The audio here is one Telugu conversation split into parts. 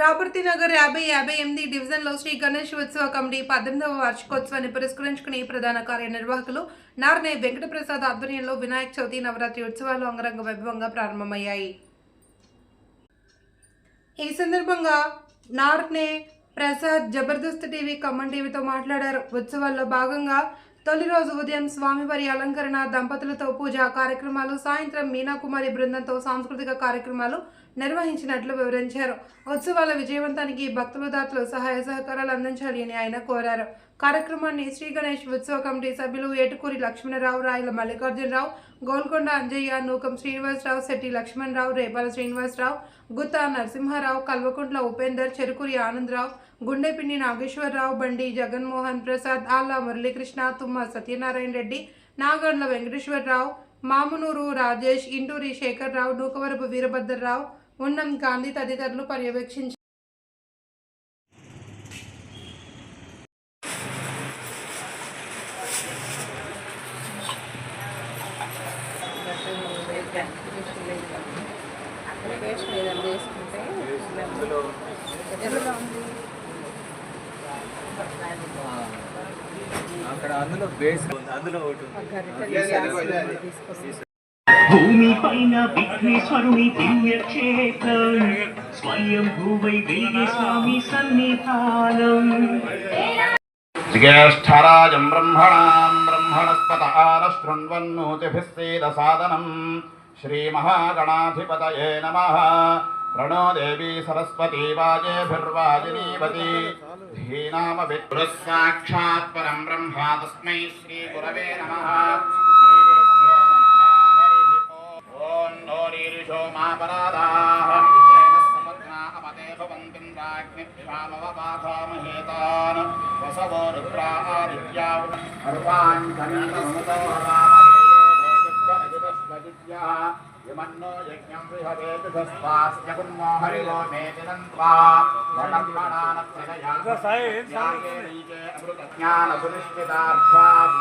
రాపర్తి నగర్ యాభై యాభై ఎనిమిది డివిజన్లో శ్రీ గణేష్ ఉత్సవ కమిటీ పద్దెనిమిదవ వార్షికోత్సవాన్ని పురస్కరించుకుని ప్రధాన కార్యనిర్వాహకులు నార్నే వెంకటప్రసాద్ ఆధ్వర్యంలో వినాయక చవితి నవరాత్రి ఉత్సవాలు అంగరంగ వైభవంగా ప్రారంభమయ్యాయి. ఈ సందర్భంగా నార్నే ప్రసాద్ జబర్దస్త్ టీవీ ఖమ్మం టీవీతో మాట్లాడారు. ఉత్సవాల్లో భాగంగా తొలి రోజు ఉదయం స్వామివారి అలంకరణ దంపతులతో పూజా కార్యక్రమాలు సాయంత్రం మీనాకుమారి బృందంతో సాంస్కృతిక కార్యక్రమాలు నిర్వహించినట్లు వివరించారు. ఉత్సవాల విజయవంతానికి భక్తులు దాతలు సహాయ సహకారాలు అందించాలి అని ఆయన కోరారు. కార్యక్రమాన్ని శ్రీ గణేష్ ఉత్సవ కమిటీ సభ్యులు ఏటుకూరి లక్ష్మణరావు రాయల మల్లికార్జునరావు గోల్కొండ అంజయ్య నూకం శ్రీనివాసరావు శెట్టి లక్ష్మణరావు రేపాల శ్రీనివాసరావు గుత్తా నరసింహారావు కల్వకుంట్ల ఉపేందర్ చెరుకూరి ఆనందరావు గుండెపిన్ని నాగేశ్వరరావు బండి జగన్మోహన్ ప్రసాద్ ఆల్లా మురళీకృష్ణ తుమ్మ సత్యనారాయణ రెడ్డి నాగండ్ల వెంకటేశ్వరరావు మామునూరు రాజేష్ ఇంటూరి శేఖర్రావు నూకవరపు వీరభద్రరావు ఉన్నం గాంధీ తదితరులు పర్యవేక్షించారు అప్లికేషన్ ఏదైనా వేసుకుంటే ఎందులో ఉంది అక్కడ అందులో బేస్ అందులో ఒకటి భూమి పైన విఘ్నేశ్వరుని దివ్యక్షేత్రం స్వయం భూవై దేవి స్వామి సన్నిధానం. జ్యేష్ఠరాజం బ్రహ్మణాం బ్రహ్మణస్పతార శృణ్వన్నోతిభిస్సేద श्रीमहागणाधिपतये नमः। प्रणो देवी सरस्वती वाजेभिर्वाजिनीवती धीनामविद्रुः साक्षात् परं ब्रह्मा तस्मै श्रीगुरवे नमः। ॐ नो रीरिषो वसवो रुद्रा आदित्या दिव्या यमन्नो यज्ञं विहवेतुस्वास्यकुन्मो हरिवो मे दिनन्त्वा कर्मणानक्षययागे अमृतज्ञानसुनिश्चितार्थात्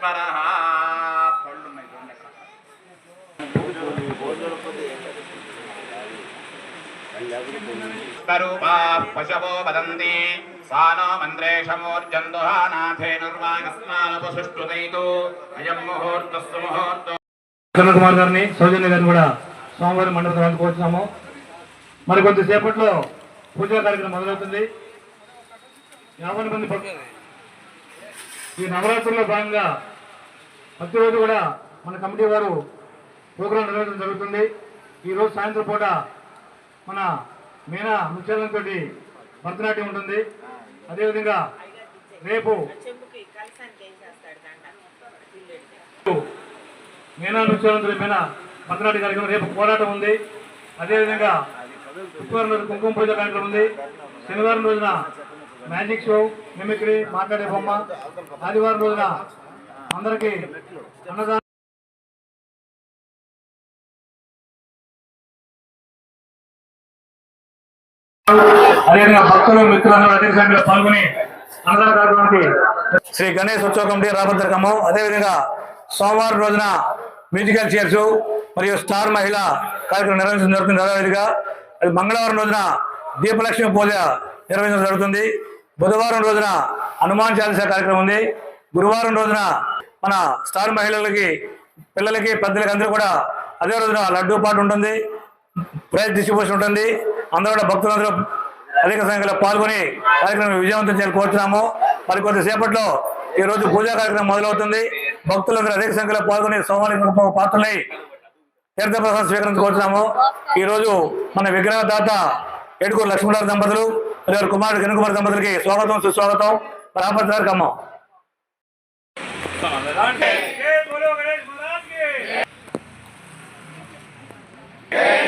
Para स्वरूपाः पशवो वदन्ति सा नो मन्द्रेशमूर्जन्दुहानाथेनुर्वागस्मानपसुष्टुतैतु अयं मुहूर्तः सुमुहूर्तो కిరణ్ కుమార్ గారిని సౌజన్య గారిని కూడా స్వామివారి మండపం కోరుతున్నాము మరి కొంతసేపట్లో పూజా కార్యక్రమం మొదలవుతుంది యాభై మంది భక్తులు ఈ నవరాత్రుల్లో భాగంగా ప్రతిరోజు కూడా మన కమిటీ వారు ప్రోగ్రాం నిర్వహించడం జరుగుతుంది ఈ రోజు సాయంత్రం పూట మన మీనా తోటి భరతనాట్యం ఉంటుంది. అదేవిధంగా రేపు మీనా నృత్యాలంతో మీనా భరతనాట్య కార్యక్రమం రేపు పోరాటం ఉంది. అదేవిధంగా శుక్రవారం రోజు కుంకుమ పూజ కార్యక్రమం ఉంది. శనివారం రోజున మ్యాజిక్ షో మిమిక్రీ మాట్లాడే బొమ్మ. ఆదివారం రోజున అందరికీ అన్నదానం అదేవిధంగా భక్తులు మిత్రులందరూ అధిక సంఖ్యలో పాల్గొని అన్నదాన శ్రీ గణేష్ ఉత్సవ కమిటీ రాబోతున్నము అదేవిధంగా సోమవారం రోజున మ్యూజికల్ చైర్స్ మరియు స్టార్ మహిళ కార్యక్రమం నిర్వహించడం జరుగుతుంది. అదేవిధంగా అది మంగళవారం రోజున దీపలక్ష్మి పూజ నిర్వహించడం జరుగుతుంది. బుధవారం రోజున హనుమాన్ చాలీస కార్యక్రమం ఉంది. గురువారం రోజున మన స్టార్ మహిళలకి పిల్లలకి పెద్దలకి అందరూ కూడా అదే రోజున లడ్డూ పాటు ఉంటుంది ప్రైజ్ డిస్ట్రిబ్యూషన్ ఉంటుంది. అందరూ కూడా భక్తులందరూ అధిక సంఖ్యలో పాల్గొని కార్యక్రమం విజయవంతం చేయాలని కోరుతున్నాము. మరి కొద్దిసేపట్లో ఈ రోజు పూజా కార్యక్రమం మొదలవుతుంది. భక్తులందరూ అధిక సంఖ్యలో పాల్గొని సోమవారి పాత్రలై తీర్థప్రసాదం స్వీకరించి కోరుతున్నాము. రోజు మన విగ్రహదాత ఏడుకూరు లక్ష్మీరావు దంపతులు వారి కుమారుడు కిరణ్ దంపతులకి స్వాగతం సుస్వాగతం. రాపతి గారికి అమ్మ Hey!